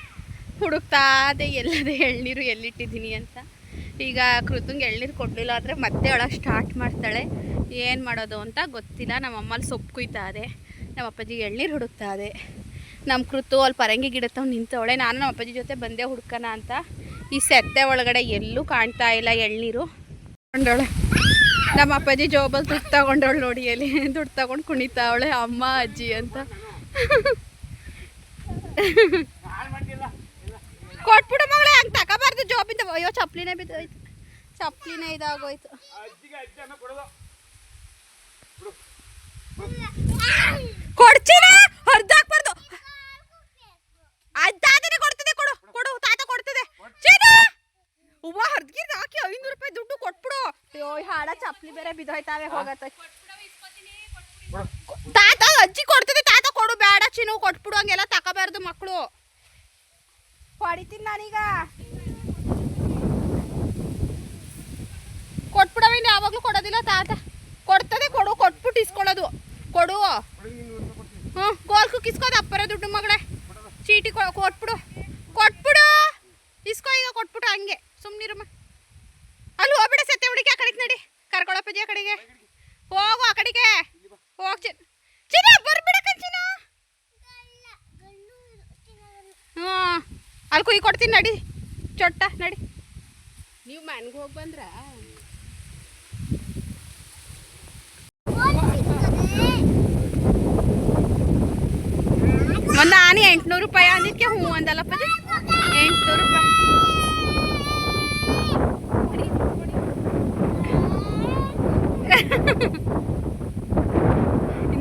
ಹುಡುಕ್ತಾ ಅದೇ ಎಲ್ಲದೇ ಎಳ್ನೀರು ಎಲ್ಲಿಟ್ಟಿದ್ದೀನಿ ಅಂತ. ಈಗ ಕೃತಂಗೆ ಎಳ್ನೀರು ಕೊಡಲಿಲ್ಲ ಆದರೆ ಮತ್ತೆ ಒಳಗೆ ಸ್ಟಾರ್ಟ್ ಮಾಡ್ತಾಳೆ. ಏನು ಮಾಡೋದು ಅಂತ ಗೊತ್ತಿಲ್ಲ. ನಮ್ಮ ಅಮ್ಮಲ್ಲಿ ಸೊಪ್ಪು ಕುಯ್ತಾ ಇದೆ. ನಮ್ಮ ಅಪ್ಪಾಜಿ ಎಳ್ನೀರು ಹುಡುಕ್ತಾ ಇದೆ. ನಮ್ಮ ಕೃತು ಅಲ್ಲಿ ಪರಂಗಿ ಗಿಡ ತಗೊಂಡು ನಿಂತವಳೆ ನಾನು ನಮ್ಮ ಅಪ್ಪಾಜಿ ಜೊತೆ ಬಂದೇ ಹುಡ್ಕೋಣ ಅಂತ. ಈ ಸೆತ್ತೆ ಒಳಗಡೆ ಎಲ್ಲೂ ಕಾಣ್ತಾ ಇಲ್ಲ ಎಳ್ನೀರು. ನಮ್ಮ ಅಪ್ಪಾಜಿ ಜೋಬಲ್ಲಿ ದುಡ್ಡು ತಗೊಂಡವಳು ನೋಡಿ, ಎಲ್ಲಿ ದುಡ್ಡು ತಗೊಂಡು ಕುಣಿತಾವಳೆ ಅಮ್ಮ, ಅಜ್ಜಿ ಅಂತ. ಕೊಟ್ಬಿಡು ಮಗಳೇ, ಹಂಗೆ ತಗೋಬಾರ್ದು ಜೋಬಿಂದ. ಅಯ್ಯೋ ಚಪ್ಲಿನೇ ಬಿದ್ದೋಯ್ತು. ಚಪ್ಲಿನೇ ಇದಾಗೋಯ್ತು ಕೊಡ್ತೀನ ಹೊರ್ದಾಕ್ಬಾರ್ದು ಅದಾದನೆ ಕೊಡ್ತದೆ ಕೊಡು ಕೊಡು ತಾತ ಕೊಡ್ತದೆ ಚೀನಾ ಹೂವ ಹರ್ದ್ಗಿರ್ದು ಹಾಕಿ ಐನೂರು ರೂಪಾಯಿ ದುಡ್ಡು ಕೊಟ್ಬಿಡು ಅಯ್ಯೋ ಈ ಹಾಡ ಚಪ್ಲಿ ಬೇರೆ ಬಿದ್ದೋಯ್ತಾವೆ ಹೋಗತ್ತ ತಾತ ಅಜ್ಜಿ ಕೊಡ್ತದೆ ತಾತ ಕೊಡು ಬೇಡ ಚಿನ್ನು ಕೊಟ್ಬಿಡು ಹಂಗೆಲ್ಲ ತಗೋಬಾರ್ದು ಮಕ್ಕಳು ಹೊಡಿತೀನಿ ನಾನೀಗ. ಕೊಟ್ಬಿಡವ ಇನ್ನು ಯಾವಾಗಲೂ ಕೊಡೋದಿಲ್ಲ ತಾತ. ಕೊಡ್ತದೆ ಕೊಡು ಕೊಟ್ಬಿಟ್ಟು ಇಸ್ಕೊಳ್ಳೋದು. ಕೊಡು. ಹ್ಞೂ ಗೋಲ್ಕು ಕಿಸ್ಕೋದು ಅಪ್ಪರ ದುಡ್ಡು ಮಗಳೇ ಚೀಟಿ ಕೊ ಕೊಟ್ಬಿಡು ಕೊಟ್ಬಿಡು ಇಸ್ಕೋ ಈಗ ಕೊಟ್ಬಿಟ್ಟು ಹಂಗೆ ಸುಮ್ಮನಿರಮ್ಮ ಅಲ್ಲಿ ಹೋಗ್ಬಿಡ ಸತ್ತೆ ಹುಡುಗಿ ಆ ಕಡೆಗೆ ನಡಿ ಕರ್ಕೊಳಪ್ಪಜಿ ಆ ಕಡೆಗೆ ಹೋಗು ಆ ಕಡೆಗೆ ಹೋಗ್ ಚಿನ್ ಚಿನ್ನ ಬರ್ಬಿಡಕ್ಕ ಚಿನ್ನ ಹ್ಞೂ ಅಲ್ಲಿ ಕುಯ್ ಕೊಡ್ತೀನಿ ನಡಿ. ಚೊಟ್ಟ ನಡಿ. ನೀವು ಮನೆಗೆ ಹೋಗಿ ಬಂದ್ರ? ಒಂದು ಆನೆ ಎಂಟ್ನೂರು ರೂಪಾಯಿ ಅಂದಿದ್ಕೆ ಹ್ಞೂ ಅಂದಲ್ಲಪ್ಪ ಎಂಟ್ನೂರು ರೂಪಾಯಿ.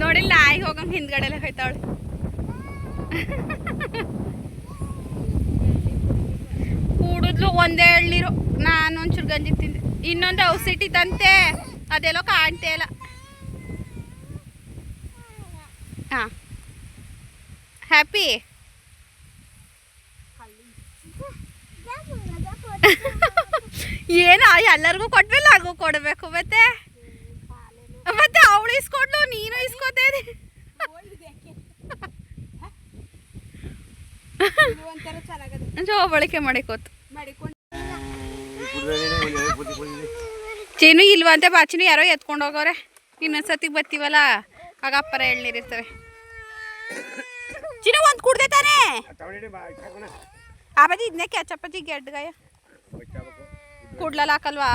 ನೋಡಿಲ್ಲ ನಾಯಿ ಹೋಗಂಗೆ ಹಿಂದ್ಗಡೆಲ್ಲ ಹೋಯ್ತಾವಳೆ. ಕೂಡಿದ್ಲು ಒಂದೇ ಎಳ್ನೀರು ನಾನು ಒಂಚೂರು ಗಂಜಿ ತಿಂದೆ. ಇನ್ನೊಂದು ಔಷಧಿ ತಂತೆ ಅದೆಲ್ಲೋ ಕಾಣ್ತೇ ಇಲ್ಲ. ಹಾಂ. ಹ್ಯಾಪಿ ಏನು ಎಲ್ಲರಿಗೂ ಕೊಟ್ಮೇಲೆ ಹಾಗೂ ಕೊಡಬೇಕು ಮತ್ತೆ? ಮತ್ತೆ ಅವಳು ಇಸ್ಕೊಟ್ಲು ನೀನು ಇಸ್ಕೋತೇ ಜೋ ಬಳಕೆ ಮಾಡಿಕೋತು ಮಾಡಿಕೊಂಡು ಇಲ್ವಾ ಅಂತ ಬಾಚಿನು ಯಾರೋ ಎತ್ಕೊಂಡು ಹೋಗವ್ರೆ ಇನ್ನೊಂದು ಸತಿಗೆ ಬರ್ತೀವಲ್ಲ ಆಗ ಅಪ್ಪರ ಎಳ್ನೀರಿರ್ತವೆ ಚಿನ್ನ ಒಂದು ಕುಡ್ದೆ ತಾನೇ? ಆ ಬದಿ ಇದನ್ನೇ ಕೆಚ್ಚಪ್ಪಜ್ಜಿ ಗೆಡ್ಗಾಯ ಕುಡ್ಲಲ್ಲ ಹಾಕಲ್ವಾ?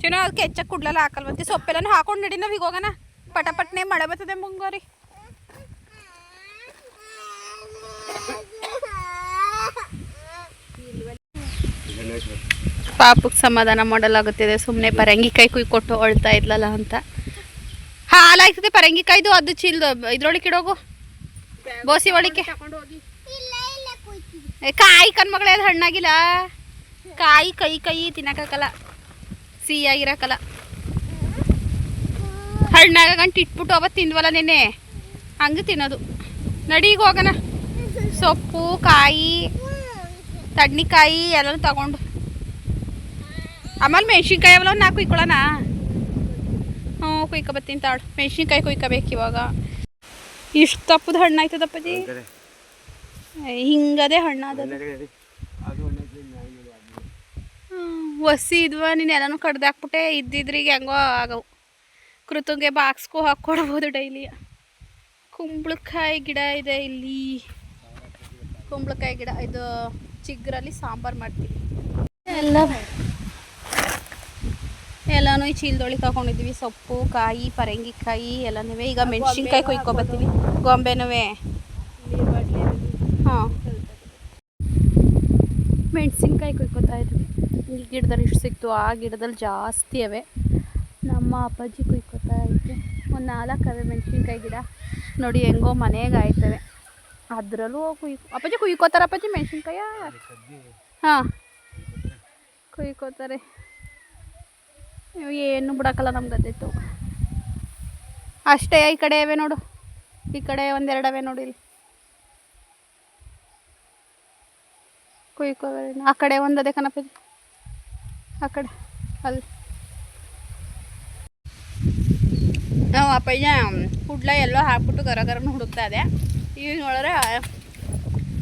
ಚಿನ್ನ ಅದು ಕೆಚ್ಚ ಕುಡ್ಲಲ್ಲ ಹಾಕಲ್ವಂತೆ ಸೊಪ್ಪೆಲ್ಲನೂ ಹಾಕೊಂಡು ನಡಿ ನಾವು ಈಗ ಹೋಗೋಣ ಪಟಪಟ್ನೆ ಮಳೆ ಬರ್ತದೆ ಮುಂಗಾರಿ. ಪಾಪಕ್ಕೆ ಸಮಾಧಾನ ಮಾಡಲಾಗುತ್ತಿದೆ. ಸುಮ್ಮನೆ ಪರಂಗಿಕಾಯಿ ಕುಯ್ಕೊಟ್ಟು ಅಳ್ತಾ ಇದ್ಲಲ್ಲ ಅಂತ. ಹಾಲಾಗ್ತದೆ ಪರಂಗಿಕಾಯ್ದು, ಅದು ಚೀಲ್ದು. ಇದ್ರೊಳಗೆ ಇಡೋಗು. ಬೋಸಿ ಒಳಿಕೆ ಕಾಯಿ ಕಣ್ಮಗಳೇ ಅದು ಹಣ್ಣಾಗಿಲ್ಲ. ಕಾಯಿ, ಕೈ ಕೈ ತಿನ್ನಕ್ಕಾಗಲ್ಲ. ಸಿಹಿಯಾಗಿರಕ್ಕಲ್ಲ. ಹಣ್ಣಾಗ ಗಂಟು ಇಟ್ಬಿಟ್ಟು ಅವತ್ತು ತಿಂದ್ವಲ್ಲ ನೆನೆ ಹಂಗೆ ತಿನ್ನೋದು. ನಡಿ ಹೋಗೋಣ. ಸೊಪ್ಪು, ಕಾಯಿ. ತಡ್ನಿಕಾಯಿ ಎಲ್ಲನೂ ತಗೊಂಡು. ಆಮೇಲೆ ಮೆಣ್ಸಿನ್ಕಾಯಿ ಅವೆಲ್ಲ ನಾ ಕುಯ್ಕೊಳ್ಳೋಣ ಹ್ಞೂ ಕುಯ್ಕೊ ತಾಡು ತಾಳು. ಮೆಣ್ಸಿನ್ಕಾಯಿ ಕುಯ್ಕೋಬೇಕು ಇವಾಗ. ಇಷ್ಟು ತಪ್ಪದ ಹಣ್ಣು ಆಯ್ತದಪ್ಪಜಿ? ಹಿಂಗದೆ ಹಣ್ಣಾದ ಅದು ಒಂದೊಂದು ಒಸಿ ಇದ್ವ ನೀನು ಎಲ್ಲನೂ ಕಡ್ದು ಹಾಕ್ಬಿಟ್ಟೆ ಇದ್ದಿದ್ರಿಗೆ ಹೆಂಗೋ ಆಗವು. ಕೃತಂಗೆ ಬಾಕ್ಸ್ಗೂ ಹಾಕ್ಕೊಡ್ಬೋದು ಡೈಲಿ. ಕುಂಬಳಕಾಯಿ ಗಿಡ ಇದೆ ಇಲ್ಲಿ. ಕುಂಬಳಕಾಯಿ ಗಿಡ ಇದು ಚಿಗ್ರಲ್ಲಿ ಸಾಂಬಾರು ಮಾಡ್ತೀವಿ. ಎಲ್ಲ ಎಲ್ಲನೂ ಈ ಚೀಲದೊಳಗೆ ತಗೊಂಡಿದ್ದೀವಿ ಸೊಪ್ಪು, ಕಾಯಿ, ಪರಂಗಿಕಾಯಿ ಎಲ್ಲನೂ ಈಗ ಮೆಣಸಿನ್ಕಾಯಿ ಕೊಯ್ಕೊಬತ್ತೀವಿ ಗೊಂಬೆನೂ ಹಾಂ. ಮೆಣಸಿನ್ಕಾಯಿ ಕೊಯ್ಕೊತಾ ಇದ್ವಿ. ಈ ಗಿಡದಲ್ಲಿ ಇಷ್ಟು ಸಿಕ್ತು. ಆ ಗಿಡದಲ್ಲಿ ಜಾಸ್ತಿ ಅವೆ. ನಮ್ಮ ಅಪ್ಪಾಜಿ ಕುಯ್ಕೊತಾ ಇದ್ವಿ ಒಂದು ನಾಲ್ಕು ಅವೆ ಮೆಣಸಿನ್ಕಾಯಿ ಗಿಡ. ನೋಡಿ ಹೆಂಗೋ ಮನೆಗೆ ಆಯ್ತವೆ. ಅದರಲ್ಲೂ ಕುಯ್ ಅಪ್ಪಾಜಿ ಕುಯ್ಕೋತಾರ ಅಪ್ಪಾಜಿ ಮೆಣಸಿನ್ಕಾಯ? ಹಾಂ. ಕುಯ್ಕೋತಾರೆ. ಏನು ಬಿಡೋಕ್ಕಲ್ಲ ನಮ್ಮ ಇತ್ತು ಅಷ್ಟೇ ಈ ಕಡೆ ಅವೇ ನೋಡು. ಈ ಕಡೆ ಒಂದೆರಡು ಅವೆ ನೋಡಿ ಇಲ್ಲಿ. ಕುಯ್ಕೋಬೇಡ ಆ ಕಡೆ ಒಂದು ಅದೇ ಕಣಪ್ಪ ಆ ಕಡೆ, ಅಲ್ಲಿ. ನಾವು ಅಪ್ಪಯ್ಯ ಕುಡ್ಲ ಎಲ್ಲೋ ಹಾಕ್ಬಿಟ್ಟು ಗರ ಹುಡುಕ್ತಾ ಇದೆ ಈಗ ನೋಡಿದ್ರೆ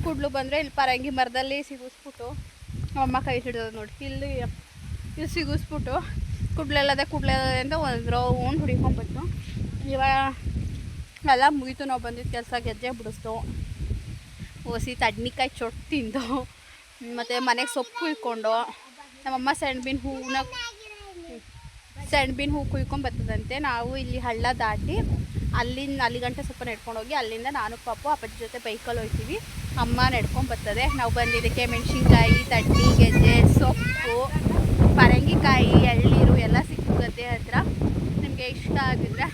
ಕುಡ್ಲು ಬಂದರೆ ಇಲ್ಲಿ ಪರಂಗಿ ಮರದಲ್ಲಿ ಸಿಗಿಸ್ಬಿಟ್ಟು ಅಮ್ಮ ಕೈ ಹಿಡಿದದು ನೋಡಿ. ಇಲ್ಲಿ ಇಲ್ಲಿ ಸಿಗಿಸ್ಬಿಟ್ಟು ಕುಡ್ಲೆಲ್ಲದೆ ಕುಡ್ಲೆಲ್ಲದೆ ಅಂತ ಒಂದು ರೌಂಡ್ ಹುಡಿಕೊಂಡ್ಬಿಟ್ಟು ಇವಾಗ ಎಲ್ಲ ಮುಗೀತು, ನಾವು ಬಂದಿದ್ದು ಕೆಲಸ ಗೆಜ್ಜೆ ಬಿಡಿಸ್ತು ಓಸಿ ತಡ್ನಿಕಾಯಿ ಚೊಟ್ಟು ತಿಂದು, ಮತ್ತು ಮನೆಗೆ ಸೊಪ್ಪು ಕುಯ್ಕೊಂಡು ನಮ್ಮಮ್ಮ ಸೆಣ್ಬಿನ ಹೂವನ್ನ ಸೆಣಬಿನ ಹೂ ಕುಯ್ಕೊಂಡು ಬರ್ತದಂತೆ. ನಾವು ಇಲ್ಲಿ ಹಳ್ಳ ದಾಟಿ ಅಲ್ಲಿಂದ ಅಲ್ಲಿ ಗಂಟೆ ಸ್ವಲ್ಪ ನಡ್ಕೊಂಡು ಹೋಗಿ ಅಲ್ಲಿಂದ ನಾನು ಪಾಪು ಅಪ್ಪನ ಜೊತೆ ಬೈಕಲ್ಲಿ ಹೋಗ್ತೀವಿ ಅಮ್ಮ ನಡ್ಕೊಂಡು ಬರ್ತದೆ. ನಾವು ಬಂದಿದ್ದಕ್ಕೆ ಮೆಣಸಿನ್ಕಾಯಿ, ತಟ್ಟಿ, ಗೆಜ್ಜೆ, ಸೊಪ್ಪು, ಪರಂಗಿಕಾಯಿ, ಎಳ್ನೀರು ಎಲ್ಲ ಸಿಕ್ಕುತ್ತೆ ಹತ್ರ. ನಿಮಗೆ ಇಷ್ಟ ಆಗಿದ್ರೆ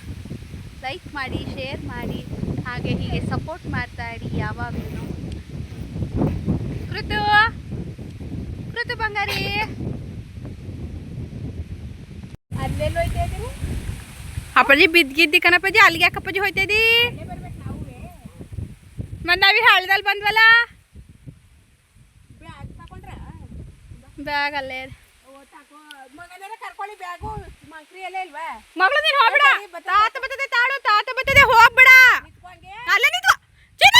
ಲೈಕ್ ಮಾಡಿ ಶೇರ್ ಮಾಡಿ, ಹಾಗೆ ಹೀಗೆ ಸಪೋರ್ಟ್ ಮಾಡ್ತಾ ಇರಿ ಯಾವಾಗಲೂ. ಕೃತು ಕೃತು ಬಂಗಾರಿ. ಅಪ್ಪಾಜಿ ಬಿದ್ದಿದ್ದಿ ಕಣಪ್ಪಾಜಿ, ಅಲ್ಲಿಗೆ ಯಾಕಪ್ಪಾಜಿ ಹೋಯ್ತಾ ಇದ್ದಿ ಮತ್ತೆ ನಾವೀ ಹಳ್ದಲ್ಲಿ ಬಂದ್ವಲ್ಲ? ಬ್ಯಾಗ್ ಅಲ್ಲೇ ಮಗಳು ನೀನು ಹೋಗ್ಬೇಡ. ತಾತ ಬರ್ತದೆ ತಾಡು ತಾತ ಬರ್ತದೆ, ಹೋಗ್ಬೇಡ. ಅಲ್ಲೇ ನಿಂತು ಚಿನ್ನ!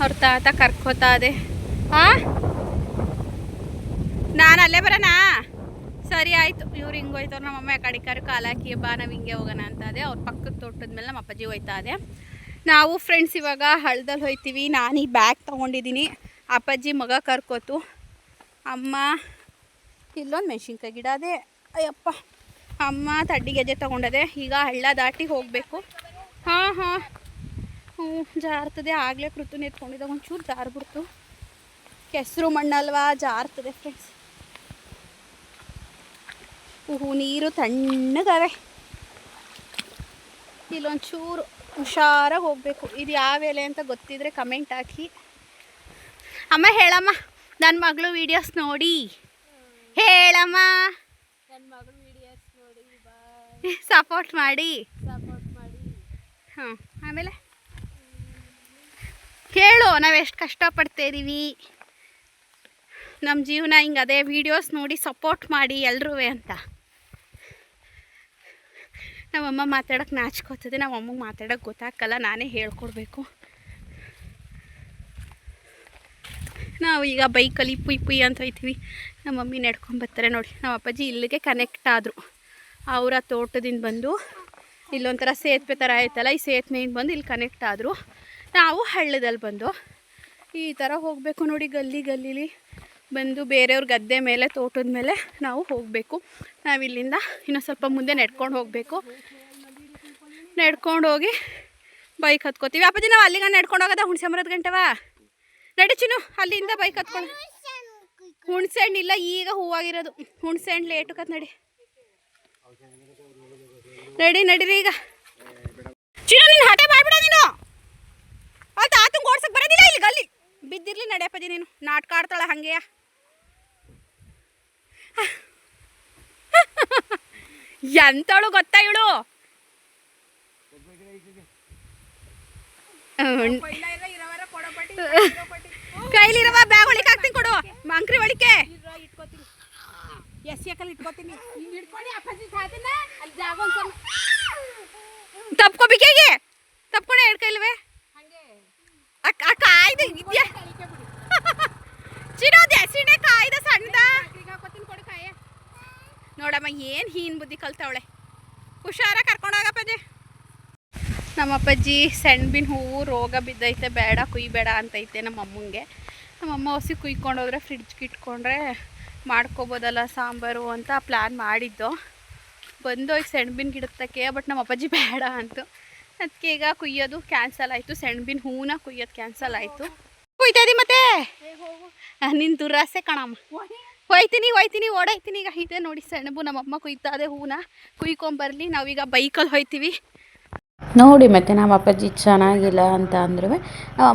ಅವ್ರ ತಾತ ಕರ್ಕೋತಾ ಅದೇ ಹಾ ನಾನು ಅಲ್ಲೇ ಬರೋಣ? ಸರಿ, ಆಯಿತು. ಇವ್ರು ಹಿಂಗೆ ಹೋಯ್ತವ್ರು ನಮ್ಮಮ್ಮ ಅಮ್ಮ ಕರೆ ಕಾಲು ಹಾಕಿ ಬಾ, ನಾವು ಹಿಂಗೆ ಹೋಗೋಣ ಅಂತ ಅದೇ ಅವ್ರ ಪಕ್ಕದ ತೋಟದ ಮೇಲೆ ನಮ್ಮ ಅಪ್ಪಾಜಿ ಹೋಯ್ತಾ ಇದೆ. ನಾವು ಫ್ರೆಂಡ್ಸ್ ಇವಾಗ ಹಳ್ದಲ್ಲಿ ಹೋಯ್ತೀವಿ. ನಾನು ಈ ಬ್ಯಾಗ್ ತೊಗೊಂಡಿದ್ದೀನಿ. ಅಪ್ಪಾಜಿ ಮಗ ಕರ್ಕೋತು. ಅಮ್ಮ, ಇಲ್ಲೊಂದು ಮೆಣಸಿನ್ಕಾಯಿ ಗಿಡ ಅದೇ. ಅಯ್ಯಪ್ಪ, ಅಮ್ಮ ತಡ್ಡಿ ಗೆಜ್ಜೆ ತೊಗೊಂಡದೆ. ಈಗ ಹಳ್ಳ ದಾಟಿ ಹೋಗಬೇಕು. ಹಾಂ ಹಾಂ. ಹ್ಞೂ ಜಾರ್ತದೆ. ಆಗಲೇ ಕೃತು ಎತ್ಕೊಂಡಿದ್ದಾಗ ಒಂಚೂರು ಜಾರ್ಬಿಡ್ತು ಕೆಸರು ಮಣ್ಣಲ್ವಾ? ಜಾರ್ತದೆ ಫ್ರೆಂಡ್ಸ್ ಹೂ ನೀರು ತಣ್ಣಗವೆ. ಇಲ್ಲೊಂಚೂರು ಹುಷಾರಾಗಿ ಹೋಗಬೇಕು. ಇದು ಯಾವ ಎಲೆ ಅಂತ ಗೊತ್ತಿದ್ರೆ ಕಮೆಂಟ್ ಹಾಕಿ. ಅಮ್ಮ ಹೇಳಮ್ಮ ನನ್ನ ಮಗಳು ವೀಡಿಯೋಸ್ ನೋಡಿ. ಹೇಳಮ್ಮ. ನನ್ನ ಮಗಳು ವಿಡಿಯೋಸ್ ನೋಡಿ ಸಪೋರ್ಟ್ ಮಾಡಿ. ಸಪೋರ್ಟ್ ಮಾಡಿ. ಹಾಂ ಆಮೇಲೆ? ಕೇಳು ನಾವು ಎಷ್ಟು ಕಷ್ಟಪಡ್ತಾ ಇದೀವಿ. ನಮ್ಮ ಜೀವನ ಹಿಂಗೆ ಅದೇ ವೀಡಿಯೋಸ್ ನೋಡಿ ಸಪೋರ್ಟ್ ಮಾಡಿ ಎಲ್ರೂ ಅಂತ. ನಮ್ಮಮ್ಮ ಮಾತಾಡೋಕೆ ನಾಚ್ಕೋತದೆ ನಮ್ಮ ಅಮ್ಮಗೆ ಮಾತಾಡೋಕೆ ಗೊತ್ತಾಗಲ್ಲ, ನಾನೇ ಹೇಳ್ಕೊಡ್ಬೇಕು. ನಾವು ಈಗ ಬೈಕಲ್ಲಿ ಪುಯ್ ಪುಯ್ ಅಂತ ಹೋಯ್ತೀವಿ. ನಮ್ಮ ಮಮ್ಮಿ ನಡ್ಕೊಂಬರ್ತಾರೆ ನೋಡಿ. ನಮ್ಮ ಅಪ್ಪಾಜಿ ಇಲ್ಲಿಗೆ ಕನೆಕ್ಟ್ ಆದರು. ಅವರ ತೋಟದಿಂದ ಬಂದು ಇಲ್ಲೊಂಥರ ಸೇತುವೆ ಥರ ಆಯ್ತಲ್ಲ, ಈ ಸೇತುವೆಯಿಂದ ಬಂದು ಇಲ್ಲಿ ಕನೆಕ್ಟ್ ಆದರು. ನಾವು ಹಳ್ಳದಲ್ಲಿ ಬಂದು ಈ ಥರ ಹೋಗಬೇಕು ನೋಡಿ ಗಲ್ಲಿ ಗಲ್ಲಿಲಿ. ಬಂದು ಬೇರೆಯವ್ರ ಗದ್ದೆ ಮೇಲೆ, ತೋಟದ ಮೇಲೆ ನಾವು ಹೋಗಬೇಕು. ನಾವಿಲ್ಲಿಂದ ಇನ್ನೂ ಸ್ವಲ್ಪ ಮುಂದೆ ನೆಡ್ಕೊಂಡು ಹೋಗಬೇಕು. ನಡ್ಕೊಂಡು ಹೋಗಿ ಬೈಕ್ ಹತ್ಕೋತೀವಿ. ಅಪ್ಪಾಜಿ, ನಾವು ಅಲ್ಲಿಗೆ ನಡ್ಕೊಂಡು ಹೋಗೋದ ಹುಣಸೆ ಮರದ ಗಂಟವಾ? ನಡಿ ಚಿನ್ನು, ಅಲ್ಲಿಂದ ಬೈಕ್ ಹತ್ಕೊಂಡು ಹುಣಸೆ ಹಣ್ಣು ಇಲ್ಲ, ಈಗ ಹೂವಾಗಿರೋದು. ಹುಣಸೆ ಹಣ್ಣು ಲೇಟು ಕತ್ ನಡಿ. ನಡಿ, ನಡೀರಿ ಈಗ. ಚಿನ್ನು, ನೀನು ಹಠ ಅಲ್ಲಿ ತಾತಂಗೆ ಓಡ್ಸಕ್ ಬರೋದಿಲ್ಲ ಇಲ್ಲಿ ಗಲ್ಲಿ ಬಿದ್ದಿರ್ಲಿ ನಡೆಯಪ್ಪಜಿ ನೀನು? ನಾಟಕ ಆಡ್ತಾಳೆ ಹಂಗೆ. ಎಂತಳು ಗೊತ್ತಾ ಇವಳು? ಕೈಲಿರುವ ಬ್ಯಾಗ್ ಒಳಿಕೆ ಹಾಕ್ತೀನಿ ಕೊಡು. ಮಂಕ್ರಿ ಒಳಿಕೆ ಎಸ್ ಯಾಕಲ್ಲಿ ಇಟ್ಕೋತೀನಿ. ಸ್ವಲ್ಪ ತಪ್ಕೋಬೇಕೇಗೆ ತಪ್ಕೊಂಡೆ ಎರಡು ಹಂಗೆ. ಅಕ್ಕ ಅಕ್ಕ ಆಯ್ತು ಇದ್ಯಾ? ಚಿನ್ನೋದೆ ಸಿಣೆ ಕಾಯ್ದ ಸಣ್ಣದ. ಈಗ ನೋಡಮ್ಮ ಏನು ಹೀನ್ ಬುದ್ಧಿ ಕಲ್ತವಳೆ. ಹುಷಾರ ಕರ್ಕೊಂಡೋಗಪ್ಪಜ್ಜಿ ನಮ್ಮ ಅಪ್ಪಾಜಿ ಸೆಣ್ಬಿನ ಹೂವು ರೋಗ ಬಿದ್ದೈತೆ ಬೇಡ ಕುಯ್ಬೇಡ ಅಂತೈತೆ ನಮ್ಮ ಅಮ್ಮಂಗೆ ನಮ್ಮಮ್ಮ ಹೊಸಿ ಕುಯ್ಕೊಂಡೋದ್ರೆ ಫ್ರಿಡ್ಜ್ಗೆ ಇಟ್ಕೊಂಡ್ರೆ ಮಾಡ್ಕೋಬೋದಲ್ಲ ಸಾಂಬಾರು ಅಂತ ಪ್ಲ್ಯಾನ್ ಮಾಡಿದ್ದು. ಬಂದೋಗಿ ಸೆಣ್ಬಿನ ಗಿಡತ್ತಕ್ಕೆ ಬಟ್ ನಮ್ಮ ಅಪ್ಪಾಜಿ ಬೇಡ ಅಂತ. ಅದಕ್ಕೆ ಈಗ ಕುಯ್ಯೋದು ಕ್ಯಾನ್ಸಲ್ ಆಯಿತು. ಸೆಣ್ಬಿನ ಹೂವನ್ನ ಕುಯ್ಯೋದು ಕ್ಯಾನ್ಸಲ್ ಆಯಿತು. ಕುಯ್ತಾ ಇದೀ ಮತ್ತೆ? ನಿನ್ನ ದುರಾಸೆ ಕಣಮ್ಮ. ಹೋಯ್ತೀನಿ ಹೋಯ್ತೀನಿ ಓಡಾಯ್ತೀನಿ. ಈಗ ಇದೆ ನೋಡಿ ಸೆಣಬು ನಮ್ಮಮ್ಮ ಕುಯ್ತಾ ಅದೇ ಹೂನ. ಕುಯ್ಕೊಂಬರ್ಲಿ ನಾವೀಗ ಬೈಕಲ್ಲಿ ಹೋಯ್ತೀವಿ. ನೋಡಿ ಮತ್ತೆ ನಮ್ಮ ಅಪ್ಪಾಜಿ ಚೆನ್ನಾಗಿಲ್ಲ ಅಂತ ಅಂದ್ರೆ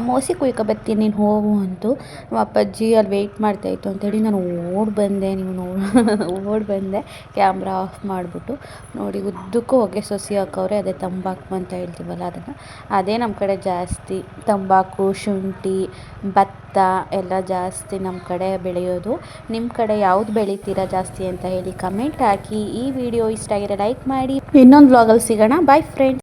ಮೋಸಿ ಕುಯ್ಕೊ ಬರ್ತೀನಿ, ನೀನು ಹೋಗು ಅಂತು. ನಮ್ಮ ಅಪ್ಪಾಜಿ ಅಲ್ಲಿ ವೆಯ್ಟ್ ಮಾಡ್ತಾಯಿತ್ತು ಅಂತೇಳಿ ನಾನು ಓಡಿ ಬಂದೆ, ನೀವು ನೋಡಿ ಓಡಿ ಬಂದೆ ಕ್ಯಾಮ್ರಾ ಆಫ್ ಮಾಡಿಬಿಟ್ಟು. ನೋಡಿ ಉದ್ದಕ್ಕೂ ಹೊಗೆ ಸೊಸಿ ಹಾಕೋರೆ ಅದೇ ತಂಬಾಕು ಅಂತ ಹೇಳ್ತೀವಲ್ಲ ಅದನ್ನು. ಅದೇ ನಮ್ಮ ಕಡೆ ಜಾಸ್ತಿ ತಂಬಾಕು, ಶುಂಠಿ, ಭತ್ತ ಎಲ್ಲ ಜಾಸ್ತಿ ನಮ್ಮ ಕಡೆ ಬೆಳೆಯೋದು. ನಿಮ್ಮ ಕಡೆ ಯಾವ್ದು ಬೆಳಿತೀರಾ ಜಾಸ್ತಿ ಅಂತ ಹೇಳಿ ಕಮೆಂಟ್ ಹಾಕಿ. ಈ ವಿಡಿಯೋ ಇಷ್ಟ ಆಗಿರೋ ಲೈಕ್ ಮಾಡಿ. ಇನ್ನೊಂದು ವ್ಲಾಗಲ್ಲಿ ಸಿಗೋಣ. Bye friends